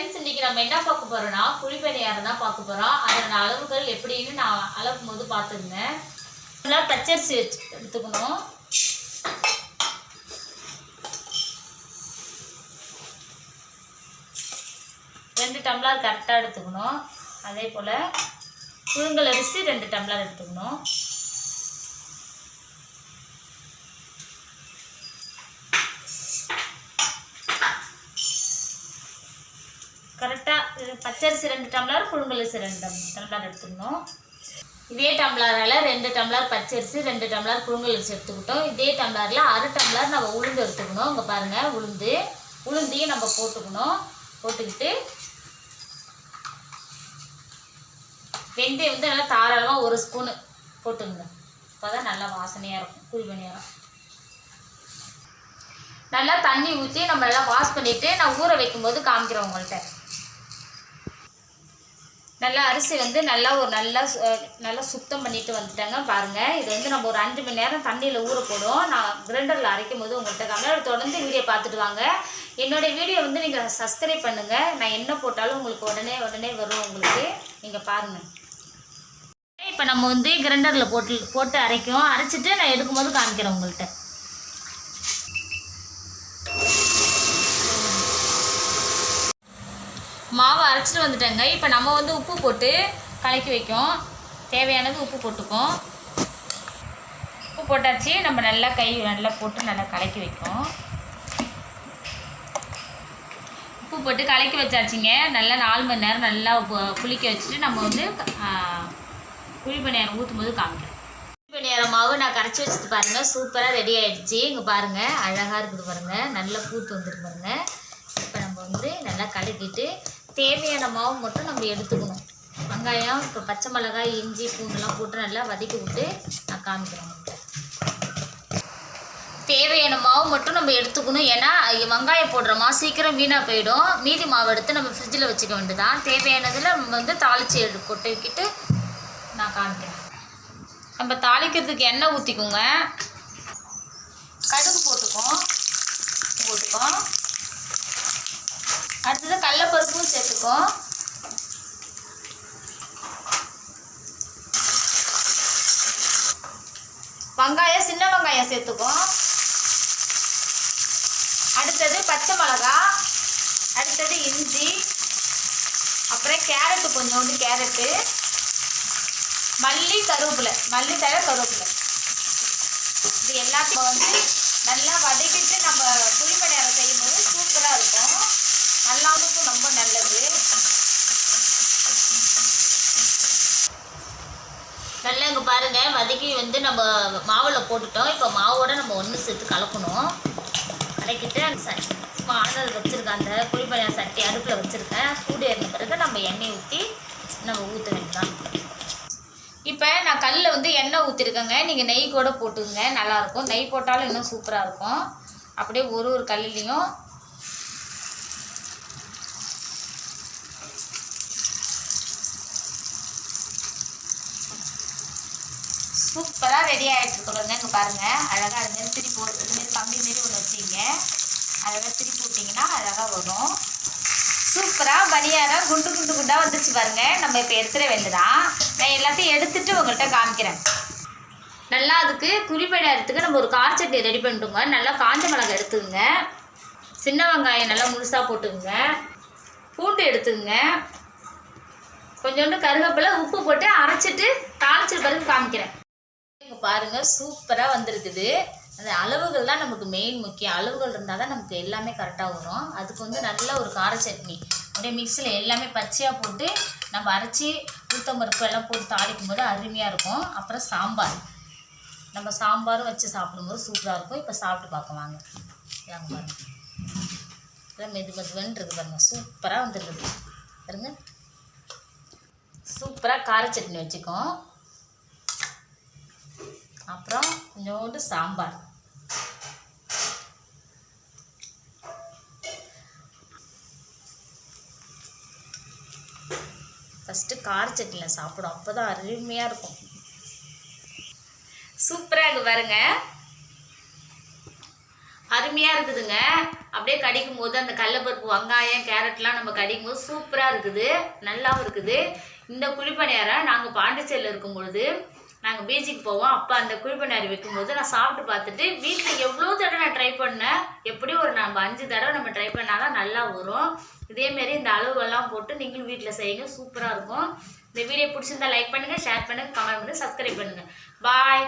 Friends இன்னைக்கு நம்ம என்ன பார்க்க போறோம்னா குழிப்பணியாரம் தான் பார்க்க போறோம். அதோட அளவுகள் எப்படின்னு நான் அளக்கும் போது பார்த்துருந்தேன். நல்லா பச்சரிசி வச்சு எடுத்துக்கணும். ரெண்டு டம்ளர் கரெக்டாக எடுத்துக்கணும். அதே போல் புழுங்கல் அரிசி ரெண்டு டம்ளர் எடுத்துக்கணும். கரெக்டாக பச்சரிசி ரெண்டு டம்ளர் புழுங்கல் ரெண்டு டம்ளர் எடுத்துக்கணும். இதே டம்ளரால் ரெண்டு டம்ளர் பச்சரிசி ரெண்டு டம்ளர் புழுங்கலரிசி எடுத்துக்கிட்டோம். இதே டம்ளரில் அரை டம்ளர் நம்ம உளுந்து எடுத்துக்கணும். இங்கே பாருங்கள் உளுந்து. உளுந்தையும் நம்ம போட்டுக்கணும். போட்டுக்கிட்டு வெந்தயம் வந்து நல்லா தாராளமாக ஒரு ஸ்பூனு போட்டுங்க அப்போ தான் நல்லா வாசனையாக இருக்கும் குழிமணியாக நல்லா தண்ணி ஊற்றி நம்ம நல்லா வாஷ் பண்ணிவிட்டு நான் ஊற வைக்கும்போது காமிக்கிறேன் உங்கள்கிட்ட. நல்லா அரிசி வந்து நல்லா ஒரு நல்லா சு- நல்லா சுத்தம் பண்ணிட்டு வந்துட்டாங்க பாருங்கள் இது வந்து நம்ம ஒரு அஞ்சு மணி நேரம் தண்ணியில் ஊற போடும் நான் கிரைண்டரில் அரைக்கும் போது உங்கள்கிட்ட காமிக்கிறேன். தொடர்ந்து வீடியோ பார்த்துட்டு வாங்க. என்னோடய வீடியோ வந்து நீங்கள் சப்ஸ்கிரைப் பண்ணுங்கள் நான் என்ன போட்டாலும் உங்களுக்கு உடனே உடனே வரும் உங்களுக்கு. நீங்கள் பாருங்கள் இப்போ நம்ம வந்து கிரைண்டரில் போட்டு போட்டு அரைக்கும். அரைச்சிட்டு நான் எடுக்கும்போது காமிக்கிறேன் உங்கள்கிட்ட மாவு அரைச்சிட்டு வந்துட்டேங்க. இப்போ நம்ம வந்து உப்பு போட்டு கலக்கி வைக்கும். தேவையானது உப்பு போட்டுக்கும் உப்பு போட்டாச்சு. நம்ம நல்லா கை நல்லா போட்டு நல்லா கலக்கி வைக்கும். உப்பு போட்டு கலக்கி வச்சாச்சுங்க. நல்லா நாலு மணி நேரம் நல்லா புளிக்க வச்சுட்டு நம்ம வந்து குழி பணியாரம் ஊற்றும் போது காமிக்கிறேன் குழி பணியாரம் மாவு நான் கரைச்சி வச்சுட்டு பாருங்கள் சூப்பராக ரெடி ஆகிடுச்சி இங்கே பாருங்கள் அழகாக இருக்குது பாருங்கள் நல்லா பூத்து வந்துருக்கு பாருங்கள் இப்போ நம்ம வந்து நல்லா கலக்கிட்டு தேவையான மாவு மட்டும் நம்ம எடுத்துக்கணும். வெங்காயம் இப்போ பச்சை மிளகாய் இஞ்சி பூண்டுலாம் போட்டு நல்லா வதக்கி விட்டு நான் காமிக்கிறேன் தேவையான மாவு மட்டும் நம்ம எடுத்துக்கணும். ஏன்னா வெங்காயம் போடுறோமா சீக்கிரம் வீணாக போயிடும். மீதி மாவு எடுத்து நம்ம ஃப்ரிட்ஜில் வச்சுக்க வேண்டியதான் தேவையானதில் நம்ம வந்து தாளித்து எடு வைக்கிட்டு நான் காமிக்கிறேன். நம்ம தாளிக்கிறதுக்கு எண்ணெய் ஊற்றிக்கோங்க கடுகு போட்டுக்கோம் போட்டுக்கோம் அடுத்தது கடலப்பருப்பும் சேர்த்துக்கோம். வெங்காயம் சின்ன வெங்காயம் சேர்த்துக்கோம். அடுத்தது பச்சை மிளகா அடுத்தது இஞ்சி அப்புறம் கேரட்டு கொஞ்சோண்டு கேரட்டு. மல்லி கருவேப்பிலை மல்லி தர கருவேப்பிலை. இது எல்லாத்தையும் வந்து நல்லா வதக்கிட்டு நம்ம குழிப்பணியாரம் செய்யும்போது சூப்பராக இருக்கும். நல்லாவுக்கும் ரொம்ப நல்லது. நல்லா இங்கே பாருங்கள் வதக்கி வந்து நம்ம மாவில் போட்டுட்டோம். இப்போ மாவோட நம்ம ஒன்று சேர்த்து கலக்கணும். கலக்கிட்டு அந்த சட்டி வானல் வச்சுருக்கேன் அந்த குழிப்பணியாரம் சட்டி அடுப்பில் வச்சுருக்கேன் சூடு ஏறின பிறகு நம்ம எண்ணெய் ஊற்றி நம்ம ஊற்ற வேண்டியதான் இப்போ நான் கல்லில் வந்து எண்ணெய் ஊற்றிருக்கேங்க நீங்கள் நெய் கூட போட்டுக்கங்க. நல்லாயிருக்கும் நெய் போட்டாலும் இன்னும் சூப்பராக இருக்கும். அப்படியே ஒரு ஒரு கல்லுலேயும் சூப்பராக ரெடி ஆகிட்டு இருக்கிறோங்க இங்கே பாருங்கள் அழகாக அது மாரி திருப்பி போட்டு இதுமாரி கம்பி மாரி ஒன்று வச்சிங்க அழகாக திருப்பி விட்டிங்கன்னா அழகாக வரும். சூப்பராக பனியாரம் குண்டு குண்டு குண்டாக வந்துச்சு பாருங்கள் நம்ம இப்போ எடுத்துட வேண்டியதான் நான் எல்லாத்தையும் எடுத்துட்டு உங்கள்கிட்ட காமிக்கிறேன். நல்லா அதுக்கு குறிப்பிடத்துக்கு நம்ம ஒரு கார் சட்னி ரெடி பண்ணிட்டுங்க. நல்லா காஞ்ச மிளகாய் எடுத்துக்கோங்க. சின்ன வெங்காயம் நல்லா முழுசாக போட்டுக்குங்க. பூண்டு எடுத்துக்கோங்க. கொஞ்சோண்டு கருவேப்பிலை உப்பு போட்டு அரைச்சிட்டு தாளிச்சிட்டு பிறகு காமிக்கிறேன். பாருங்கள் சூப்பராக வந்திருக்குது. அந்த அளவுகள் தான் நமக்கு மெயின் முக்கியம். அளவுகள் இருந்தால் தான் நமக்கு எல்லாமே கரெக்டாக வரும் அதுக்கு வந்து நல்ல ஒரு கார சட்னி. அப்படியே மிக்சியில் எல்லாமே பச்சையாக போட்டு நம்ம அரைச்சி ஊத்தம்பருப்பு எல்லாம் போட்டு தாளிக்கும் போது அருமையாக இருக்கும். அப்புறம் சாம்பார். நம்ம சாம்பாரும் வச்சு சாப்பிடும்போது சூப்பராக இருக்கும். இப்போ சாப்பிட்டு பார்க்க வாங்க. இதாங்க பாருங்க. மெது மெதுவன்னு பாருங்க. சூப்பராக வந்துருக்குது. பாருங்க. சூப்பராக கார சட்னி வச்சுக்கோம் அப்புறம் கொஞ்சோண்டு சாம்பார். ஃபஸ்ட்டு கார சட்னியில் சாப்பிடும். அப்போ தான் அருமையாக இருக்கும். சூப்பராக இருக்குது பாருங்க. அருமையாக இருக்குதுங்க. அப்படியே கடிக்கும் போது அந்த கடலப்பருப்பு வெங்காயம் கேரட்லாம் நம்ம கடிக்கும் போது சூப்பராக இருக்குது. நல்லாவும் இருக்குது. இந்த குழிப்பணியாரம் நாங்கள் பாண்டிச்சேரியில் இருக்கும் பொழுது நாங்கள் பீச்சுக்கு போவோம். அப்போ அந்த குழிப்பணியாரம் வைக்கும்போது நான் சாப்பிட்டு பார்த்துட்டு வீட்டில் எவ்வளோ தடவை நான் ட்ரை பண்ணேன்? எப்படியும் ஒரு நம்ம அஞ்சு தடவை நம்ம ட்ரை பண்ணாதான் நல்லா வரும். இதேமாரி இந்த அளவுகள்லாம் போட்டு நீங்களும் வீட்டில் செய்யுங்க. சூப்பராக இருக்கும். இந்த வீடியோ பிடிச்சிருந்தா லைக் பண்ணுங்கள் ஷேர் பண்ணுங்கள் கமெண்ட் பண்ணுங்கள் சப்ஸ்கிரைப் பண்ணுங்கள் பாய்